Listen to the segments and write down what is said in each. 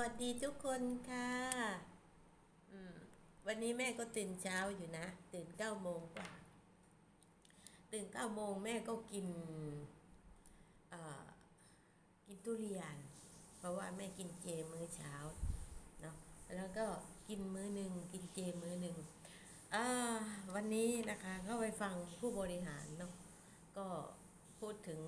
วัสดีทุกคนค่ะวันนี้แม่ก็ตื่นเช้าอยู่นะ ตื่นเก้าโมงกว่า ตื่นเก้าโมงแม่ก็กินอ่อกินทุเรียน เพราะว่าแม่กินเจมื้อเช้าเนาะแล้วก็กินมื้อหนึ่งกินเจมื้อหนึ่งอ่าวันนี้นะคะก็ไปฟังผู้บริหารเนาะก็พูดถึง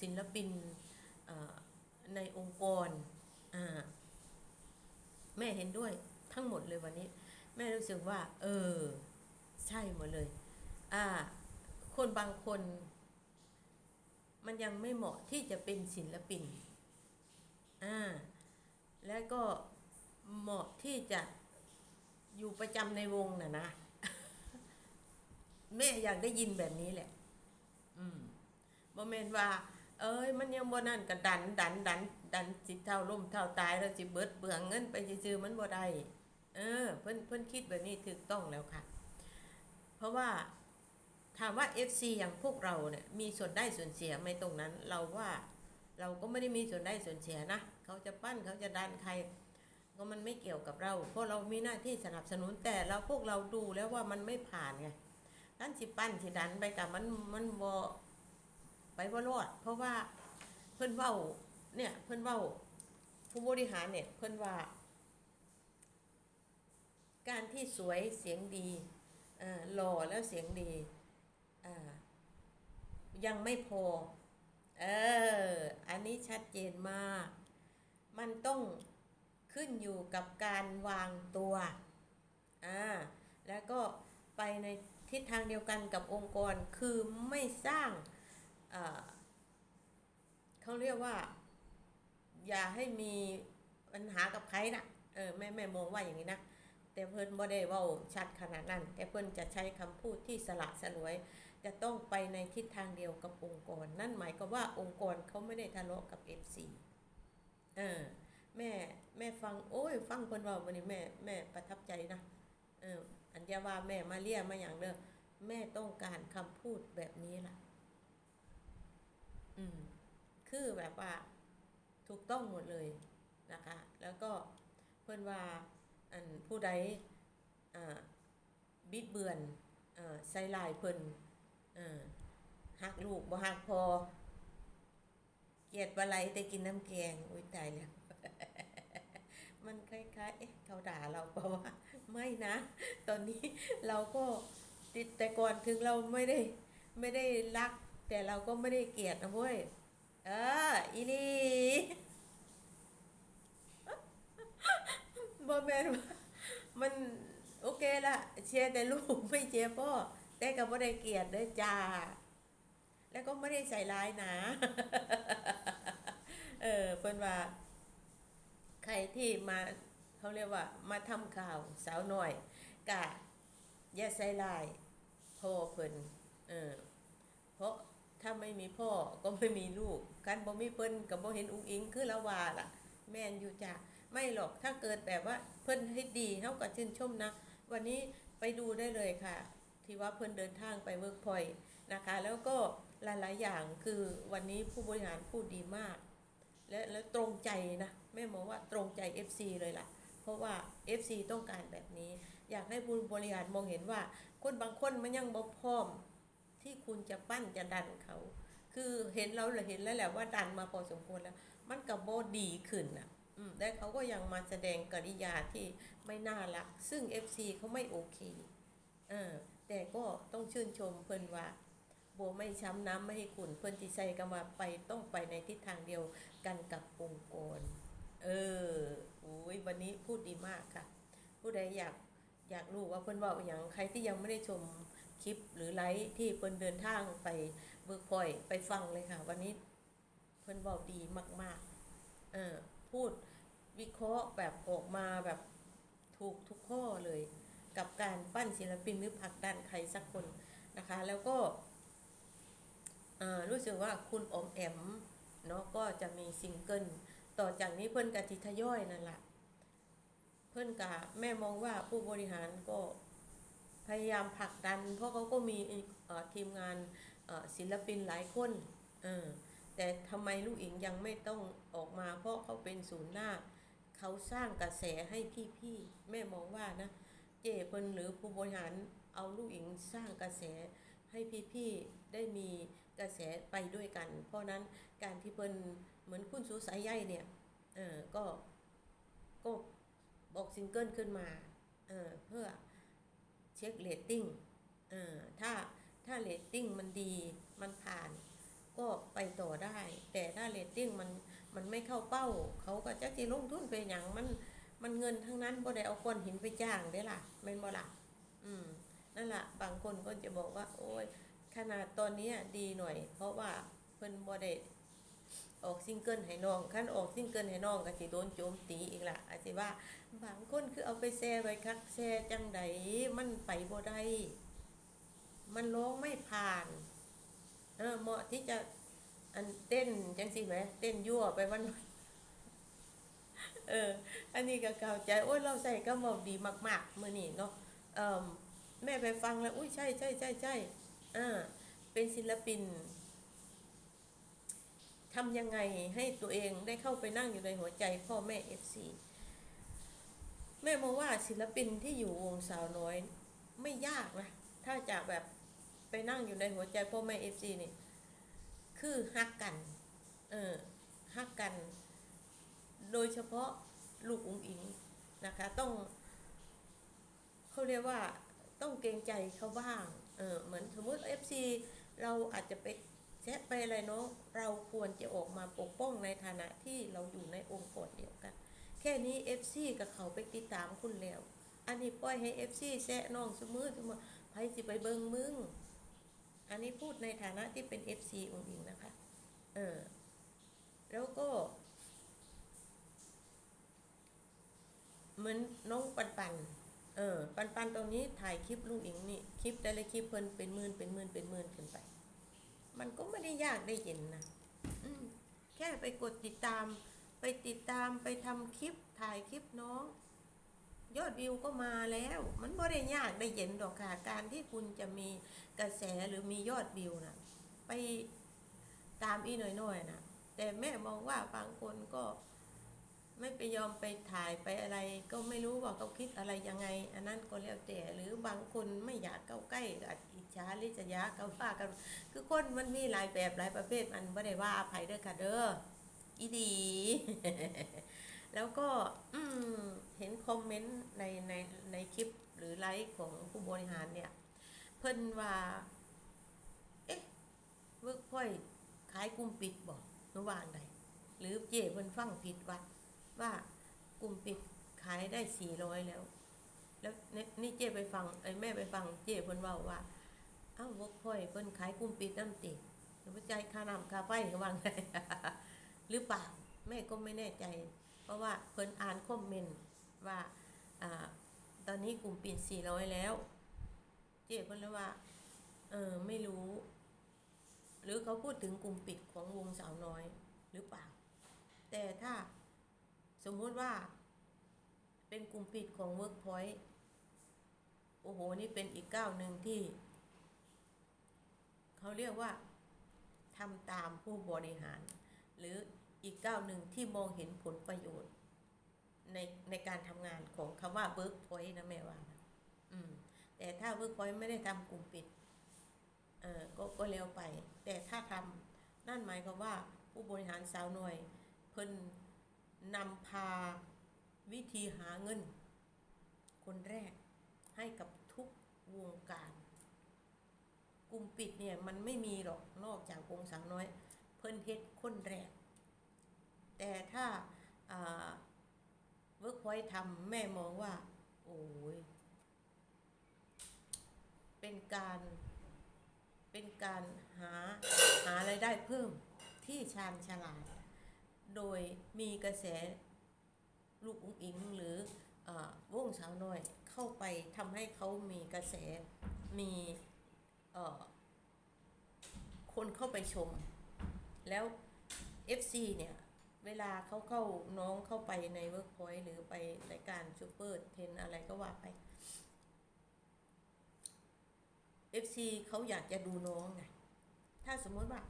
ศิลปินในองค์กรอ่า แม่เห็นด้วยทั้งหมดเลยวันนี้ แม่รู้สึกว่า เออ ใช่หมดเลย อ่า คนบางคน มันยังไม่เหมาะที่จะเป็นศิลปิน อ่า แล้วก็เหมาะที่จะอยู่ประจำในวงน่ะนะ แม่อยากได้ยินแบบนี้แหละ อืมโมเมนว่า เอ้ยมันยังบ่นั่นก็ดันดันดันดันสิเท่าล่มเท่าตายแล้วสิเบิดเบืองเงินไปซื้อๆมันบ่ได้เออ เพิ่นเพิ่นคิดแบบนี้ถูกต้องแล้วค่ะ เพราะว่าถามว่า FC อย่างพวกเราเนี่ยมีส่วนได้ส่วนเสียไหม่ตรงนั้น เราว่าเราก็ไม่ได้มีส่วนได้ส่วนเสียนะเขาจะปั้นเขาจะดันใคร ก็มันไม่เกี่ยวกับเรา เพราะเรามีหน้าที่สนับสนุนแต่เราพวกเราดูแล้วว่ามันไม่ผ่านไงท่นสิปั้นสิดันไปกับมันมันบ่ ไปบ่รอด เพราะว่าเพิ่นเว้า เนี่ยเพิ่นเว้า ผู้บริหารเนี่ยเพิ่นว่า การที่สวยเสียงดีหล่อแล้วเสียงดียังไม่พอ เออ อันนี้ชัดเจนมาก มันต้องขึ้นอยู่กับการวางตัว อ่า แล้วก็ไปในทิศทางเดียวกันกับองค์กร คือไม่สร้าง เขาเรียกว่า อย่าให้มีปัญหากับใครนะเออแม่แม่มองว่าอย่างนี้นะแต่เพิ่นบ่ได้ว้าชัดขนาดนั้น แต่เพิ่นจะใช้คำพูดที่สละสลวย จะต้องไปในทิศทางเดียวกับองค์กร นั่นหมายความว่าองค์กรเขาไม่ได้ทะเลาะกับ FC เออแม่แม่ฟังโอ้ย ฟังเพิ่นว้าวันนี้แม่แม่ประทับใจนะเอออันอยาว่าแม่มาเรียมาอย่างเด้อแม่ต้องการคำพูดแบบนี้ล่ะ คือแบบว่าถูกต้องหมดเลยนะคะ แล้วก็เพื่อนว่าอันผู้ใดบิดเบือนอใส่ลายเพิ่นอหักลูกบ่หักพอ เกลียดปลาไหลแต่กินน้ำแกงอุ้ยตายแล้ว มันคล้ายๆเอ๊ะเขาด่าเราเปล่าวะไม่นะ ตอนนี้เราก็ติดแต่ก่อนถึงเราไม่ได้ไม่ได้รัก แต่เราก็ไม่ได้เกลียดนะเว้ย เอออีลีบอแมนว่ามันโอเคละเชียร์แต่ลูกไม่เชียร์พ่อแต่ก็ไม่ได้เกลียดเด้อจ้า แล้วก็ไม่ได้ใส่ร้ายนะ เออเพิ่นว่า ใครที่มาเขาเรียกว่า มาทำข่าวสาวหน่อยกะอย่าใส่ร้ายพ่อเพิ่นเออ ไม่มีพ่อก็ไม่มีลูกกันบ่มีเพิ่นก็บ่เห็นอุ้งอิงคือละว่าล่ะ แม่นอยู่จ้ะไม่หรอกถ้าเกิดแบบว่าเพิ่นให้ดีเฮาก็ชื่นชมนะ วันนี้ไปดูได้เลยค่ะ ที่ว่าเพิ่นเดินทางไปเวิร์กพอยนะคะ แล้วก็หลายๆอย่างคือวันนี้ผู้บริหารพูดดีมาก และและตรงใจนะแม่มองว่าตรงใจ FC เลยล่ะ เพราะว่า FC ต้องการแบบนี้ อยากให้ผู้บริหารมองเห็นว่า คนบางคนมันยังบ่พร้อม ที่คุณจะปั้นจะดันเขา คือเห็นเราเห็นแล้วแหละว่าดันมาพอสมควรแล้ว มันกับโบดีขึ้นอะและเขาก็ยังมาแสดงกริยาที่ไม่น่ารัก ซึ่ง FC เขาไม่โอเคเออแต่ก็ต้องชื่นชมเพิ่นว่าโบไม่ช้ำน้ำไม่ให้ขุนเพิ่นที่ใส่กันมาไปต้องไปในทิศทางเดียวกันกับองค์กร เออโอ้ยวันนี้พูดดีมากค่ะ ผู้ใดอยากอยากรู้ว่าเพิ่นว่าอย่างใครที่ยังไม่ได้ชม คลิปหรือไลฟ์ที่เพิ่นเดินทางไปเบิร์กพอยไปฟังเลยค่ะ วันนี้เพิ่นเว้าดีมากๆเออพูดวิเคราะห์แบบออกมาแบบถูกทุกข้อเลย กับการปั้นศิลปินหรือผลักดันใครสักคนนะคะ แล้วก็รู้สึกว่าคุณอมแอมเนาะก็จะมีซิงเกิลต่อจากนี้เพิ่อนกะทิทย่อยนั่นแหละเพิ่อนกะแม่มองว่าผู้บริหารก็ พยายามผลักดัน เพราะเขาก็มีทีมงานศิลปินหลายคนแต่ทำไมลูกอิงยังไม่ต้องออกมา เพราะเขาเป็นศูนย์หน้า เขาสร้างกระแสให้พี่ๆแม่มองว่านะ เจเพิ่นหรือผู้บริหารเอาลูกอิงสร้างกระแสให้พี่ๆได้มีกระแสไปด้วยกัน เพราะนั้นการที่เพิ่นเหมือนคุณสุสายใยเนี่ยเออก็ก็บอกซิงเกิลขึ้นมาเออเพื่อ เช็คเรตติ้งเออถ้าถ้าเรตติ้งมันดีมันผ่าน ก็ไปต่อได้ แต่ถ้าเรตติ้งมันมันไม่เข้าเป้า เขาก็จะสิลงทุนไปอย่างมันมันเงินทั้งนั้นบ่ได้เอาก้อนหินไปจ้างได้ล่ะแม่นบ่ล่ะอืมนั่นล่ะ บางคนก็จะบอกว่า โอ้ยขนาดตอนนี้ดีหน่อย เพราะว่าเพิ่นบ่ได้ ออกซิงเกิลให้น้องคันออกซิงเกิลให้น้องก็สิโดนโจมตีอีกละอาจสิว่าบางคนคือเอาไปแชร์ไว้คักแชร์จังใดมันไปบ่ได้มันร้องไม่ผ่านเออเหมาะที่จะอันเต้นจังสิแหมเต้นยั่วไปวันเออ อันนี้ก็เข้าใจโอ้ยเราใส่ก็บอกดีมากๆมื่อนี้เนาะเอ่อแม่ไปฟังแล้วอุ้ยใช่ใช่ใช่ใช่อ่าเป็นศิลปิน ทำยังไงให้ตัวเองได้เข้าไปนั่งอยู่ในหัวใจพ่อแม่เอฟซีแม่มองว่าศิลปินที่อยู่วงสาวน้อย ไม่ยากนะถ้าจะแบบไปนั่งอยู่ในหัวใจพ่อแม่เอฟซีนี่ คือฮักกัน เออฮักกัน โดยเฉพาะลูกอุ้งอิงนะคะ ต้องเขาเรียกว่าต้องเกรงใจเขาบ้าง เออเหมือนสมมติ FC เราอาจจะไป แซะไปอะไรเนาะเราควรจะออกมาปกป้องในฐานะที่เราอยู่ในองค์กรเดียวกัน แค่นี้ FC กับเขาไปติดตามคุณแล้ว อันนี้ปล่อยให้ FC แซะน้องสมือสมือไผสิไปเบิงมึง อันนี้พูดในฐานะที่เป็น FC องค์อิงนะคะ เออ แล้วก็ เหมือนน้องปันปันเออ ปันปันตรงนี้ถ่ายคลิปลุงอิงนี่ คลิปแต่ละคลิปเพิ่นเป็นหมื่นเป็นหมื่นเป็นหมื่นขึ้นไป มันก็ไม่ได้ยากได้เย็นนะแค่ไปกดติดตาม ไปติดตามไปทำคลิปถ่ายคลิปน้อง ยอดวิวก็มาแล้ว มันไม่ได้ยากได้เย็นดอกค่ะ การที่คุณจะมีกระแสหรือมียอดวิวนะไปตามอีหน่อยๆนะแต่แม่มองว่าบางคนก็ ไม่ไปยอมไปถ่ายไปอะไร ก็ไม่รู้ว่าเขาคิดอะไรยังไง อันนั้นก็แล้วแต่หรือบางคนไม่อยากเข้าใกล้กับอิจฉาริษยาเขาว่ากัน คือคนมันมีหลายแบบหลายประเภทมันไม่ได้ว่าอภัยเด้อค่ะเด้ออีดี แล้วก็อืเห็นคอมเมนต์ในในในคลิปหรือไลฟ์ของผู้บริหารเนี่ย เพิ่นว่า เอ๊ะเวิร์กพอยขายกลุ่มปิดบอกหรือวางใดหรือเจเพิ่นฟังผิดว่า ว่ากลุ่มปิดขายได้สี่ร้อยแล้ว แล้วนี่นี่เจไปฟังไอ้แม่ไปฟังเจเพิ่นว่าว่าอ้าเวิร์กพอยเพิ่นขายกลุ่มปิดน้ำติหรือว่าจ่ายค่าน้ำค่าไฟหรือว่าไงหรือเปล่าแม่ก็ไม่แน่ใจ เพราะว่าเพิ่นอ่านคอมเมนต์ว่าอ่าตอนนี้กลุ่มปิดสี่ร้อยแล้ว เจ๊เพิ่นเลยว่า เออไม่รู้ หรือเขาพูดถึงกลุ่มปิดของวงสาวน้อยหรือเปล่า แต่ถ้า สมมุติว่า เป็นกลุ่มปิดของ Workpoint โอ้โห นี่เป็นอีกก้าวหนึ่งที่ เขาเรียกว่าทำตามผู้บริหาร หรืออีกก้าวหนึ่งที่มองเห็นผลประโยชน์ ในในการทำงานของคำว่า Workpoint นะแม่ว่าอืม แต่ถ้า Workpoint ไม่ได้ทำกลุ่มปิด เออก็ก็เร็วไป แต่ถ้าทำนั่นหมายความว่าผู้บริหารสาวหน่วยเพิ่น นำพาวิธีหาเงิน คนแรกให้กับทุกวงการ กลุ่มปิดเนี่ยมันไม่มีหรอกนอกจากวงสาวน้อย เพิ่นเฮ็ดคนแรก แต่ถ้าเวิร์กพอยทำแม่มองว่า โอ้ยเป็นการเป็นการหาหาไรายได้เพิ่มที่ชาญฉลาด โดยมีกระแสลูกอุ้งอิงหรืออวงสาวน้อยเข้าไปทำให้เขามีกระแสมีคนเข้าไปชม แล้ว FC เนี่ย เวลาเขาเข้าน้องเข้าไปในเวิร์กพอยต์หรือไปรายการซูเปอร์เทนอะไรก็ว่าไป FC เขาอยากจะดูน้องไงถ้าสมมติว่า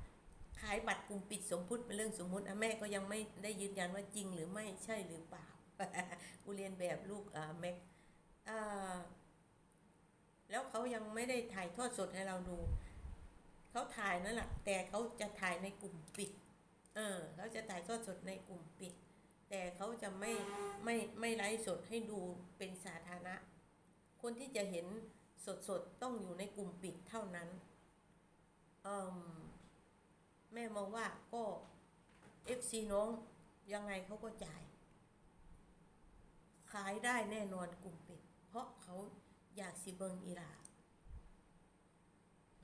ขายบัตรกลุ่มปิดสมมุติเป็นเรื่องสมมุติอะแม่ก็ยังไม่ได้ยืนยันว่าจริงหรือไม่ใช่หรือเปล่ากูเรียนแบบลูกอ่าแม็กอ่าแล้วเขายังไม่ได้ถ่ายทอดสดให้เราดู เขาถ่ายนั่นแหละแต่เขาจะถ่ายในกลุ่มปิด เออเขาจะถ่ายทอดสดในกลุ่มปิด แต่เขาจะไม่ไม่ไม่ไลฟ์สดให้ดูเป็นสาธารณะ คนที่จะเห็นสดๆต้องอยู่ในกลุ่มปิดเท่านั้นอิ่ม แม่มองว่าก็ FC น้องยังไงเขาก็จ่าย ขายได้แน่นอนกลุ่มปิด เพราะเขาอยากสิเบิงอีหลา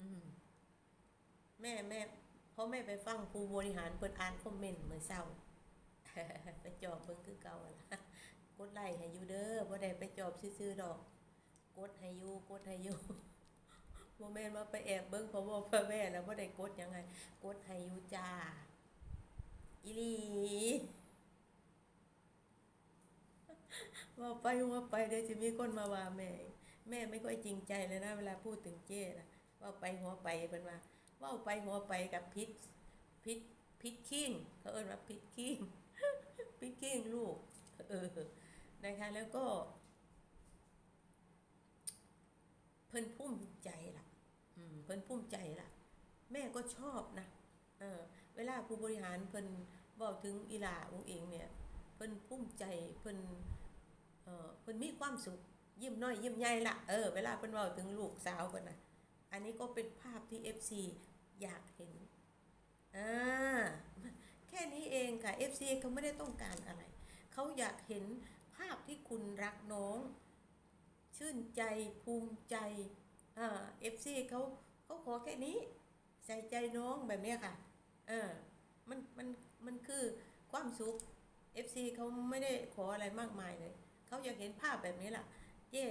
อืม แม่แม่เพราะแม่ไปฟังผู้บริหารเปิดอ่านคอมเมนต์เมื่อเช้าไปจอบเบิ่งคือเก่าละกดไลค์ให้อยู่เด้อบ่ได้ไปจอบซื่อๆดอก กดให้อยู่กดให้อยู่ บ่แม่นว่าไปแอบเบิ่งพราะว่าพ่อแม่แล้วบ่ได้กดยังไง กดให้ยูจ้าอีลีว่าไปว่าไปเดี๋ยวจะมีคนมาว่าแม่ แม่ไม่ค่อยจริงใจเลยนะ เวลาพูดถึงเจ้นะว่าไปหัวไปเป็นว่าว่าไปหัวไปกับพิษพิษพิษขิ้งเขาเอิ้นว่าพิษขิ้งพิษขิ้งลูก เออนะคะแล้วก็ เพิ่นภูมิใจล่ะ เพิ่นภูมิใจล่ะ แม่ก็ชอบนะเออเวลาผู้บริหารเพิ่นบอกถึงอีหลาองค์เองเนี่ยเพิ่นภูมิใจเพิ่นเอ่อเพิ่นมีความสุขยิ้มน้อยยิ้มใหญ่ละเออเวลาเพิ่นเว้าถึงลูกสาวเพิ่นน่ะอันนี้ก็เป็นภาพที่ FC อยากเห็นอ่าแค่นี้เองค่ะ FC เขาไม่ได้ต้องการอะไร เขาอยากเห็นภาพที่คุณรักน้อง ชื่นใจภูมิใจ เอ่า FC เขาเขาขอแค่นี้ ใส่ใจน้องแบบนี้ค่ะ เออ มันมันมันคือความสุข FC เขาไม่ได้ขออะไรมากมายเลย เขาอยากเห็นภาพแบบนี้ล่ะเจ้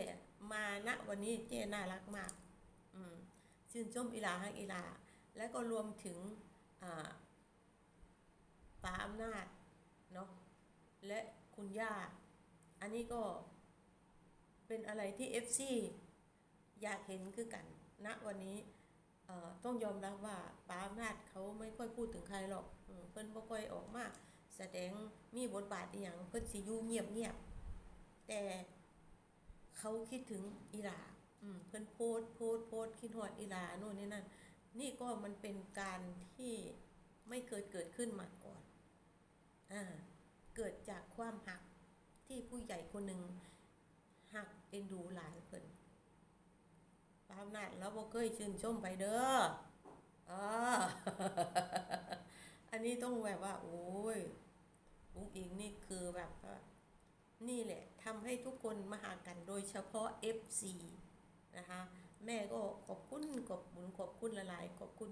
มาณวันนี้เจ้น่ารักมาก อืมชื่นชมอีหลาฮักอีหลา แล้วก็รวมถึงอ่าป้าอำนาจเนาะและคุณย่า อันนี้ก็เป็นอะไรที่ FC อยากเห็นคือกันณวันนี้ต้องยอมรับว่าป้าอำนาจเขาไม่ค่อยพูดถึงใครหรอกเพิ่นบ่ค่อยออกมาแสดงมีบทบาทอย่างเพิ่นสิอยู่เงียบๆแต่เขาคิดถึงอีหลาเพิ่นโพสโพสโพสคิดฮอดอีหลาโน่นนี่นั่นนี่ก็มันเป็นการที่ไม่เคยเกิดขึ้นมาก่อนอ่าเกิดจากความหักที่ผู้ใหญ่คนหนึ่งหักเอ็นดูหลานเพิ่น อำนาจแล้วบ่เคยชื่นชมไปเด้อเอออันนี้ต้องแบบว่า โอ้ยอุ้งอิงนี่คือแบบว่านี่แหละทำให้ทุกคนมาหากันโดยเฉพาะ FC นะคะ แม่ก็ขอบคุณขอบคุณขอบคุณละลายๆขอบคุณ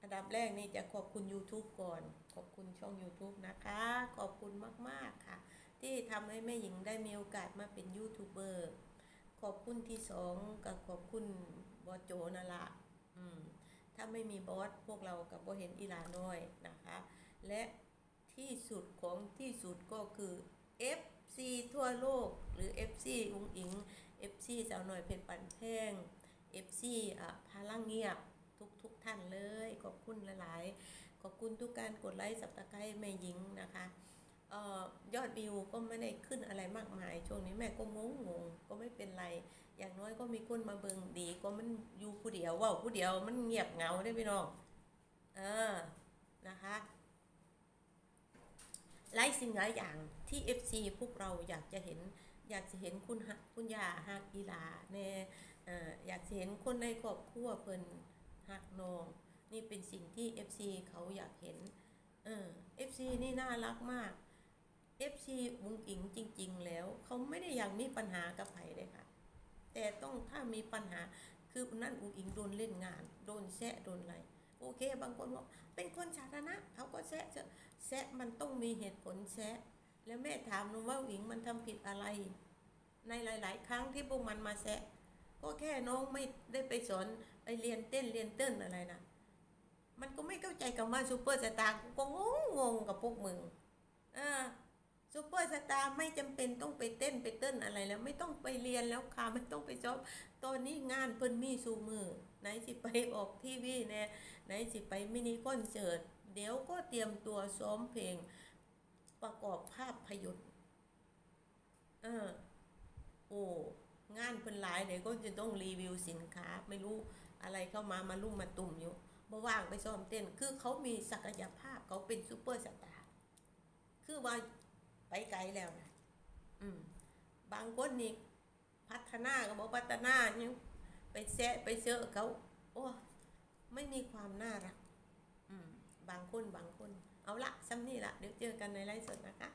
อันดับแรกนี่จะขอบคุณ YouTube ก่อน ขอบคุณช่อง YouTube นะคะ ขอบคุณมาก ๆ ค่ะ ที่ทำให้แม่หญิงได้มีโอกาสมาเป็นยูทูบเบอร์ ขอบคุณที่สองกับขอบคุณบอสโจนั่นละอืมถ้าไม่มีบอสพวกเรากับบ่เห็นอีลาน้อยนะคะ และที่สุดของที่สุดก็คือ FC ทั่วโลกหรือ FC อุงอิง FC สาวหน่อยเพชรปันแพง FC อะพลังเงียบทุกทุกท่านเลย ขอบคุณหลาย ๆ ขอบคุณทุกการกดไลค์สับตะไคร้แม่หญิงนะคะ ยอดวิวก็ไม่ได้ขึ้นอะไรมากมาย ช่วงนี้แม่ก็งงงๆก็ไม่เป็นไร อย่างน้อยก็มีคนมาเบิงดี ก็มันอยู่ผู้เดียวว่าผู้เดียวมันเงียบเหงาได้พี่น้องเออนะคะหลายสิ่งหลายอย่างที่ FC พวกเราอยากจะเห็น อยากจะเห็นคุณฮะคุณยาฮักอีหลาแน่เอ่ออยากจะเห็นคนในครอบครัวเพิ่นฮักนอง นี่เป็นสิ่งที่ FC เขาอยากเห็นเออ FC นี่น่ารักมาก FC วุ้งอิงจริง ๆ แล้ว เขาไม่ได้อยากมีปัญหากับใครเลยค่ะ แต่ต้องถ้ามีปัญหาคือนั่นอุงอิงโดนเล่นงาน โดนแซะโดนอะไรโอเค บางคนบอกเป็นคนสาธารณะเขาก็แซะเถอะแซะมันต้องมีเหตุผลแซะแล้วแม่ถามหนูว่าอุงอิงมันทำผิดอะไร ในหลาย ๆ ครั้งที่พวกมันมาแซะ ก็แค่น้องไม่ได้ไปสอนไอเรียนเต้นเรียนเต้นอะไรนะมันก็ไม่เข้าใจคำว่าซูเปอร์สตาร์ก็งงงกับพวกมึงอ่า ซูเปอร์สตาร์ไม่จำเป็นต้องไปเต้นไปเต้นอะไรแล้วไม่ต้องไปเรียนแล้วค่ะไม่ต้องไปจอบตอนนี้งานเพิ่นมีสูมือไหนสิไปออกทีวีแน่ไหนสิไปมินิคอนเสิร์ตเดี๋ยวก็เตรียมตัวซ้อมเพลงประกอบภาพยนตร์เออโอ้งานเพิ่นหลายเดี๋ยวก็จะต้องรีวิวสินค้า ไม่รู้อะไรเข้ามามาลุ่มมาตุ่มอยู่บ่ว่างไปซ้อมเต้น คือเขามีศักยภาพเขาเป็นซูเปอร์สตาร์คือว่า ไปไกลแล้วนะอืม บางคนนี่พัฒนาก็บอกพัฒนายังไปแซะไปเซอะเขา โอ้ไม่มีความน่ารัก อืม บางคนบางคน เอาละซ้ำนี่ละเดี๋ยวเจอกันในไลฟ์สดนะคะ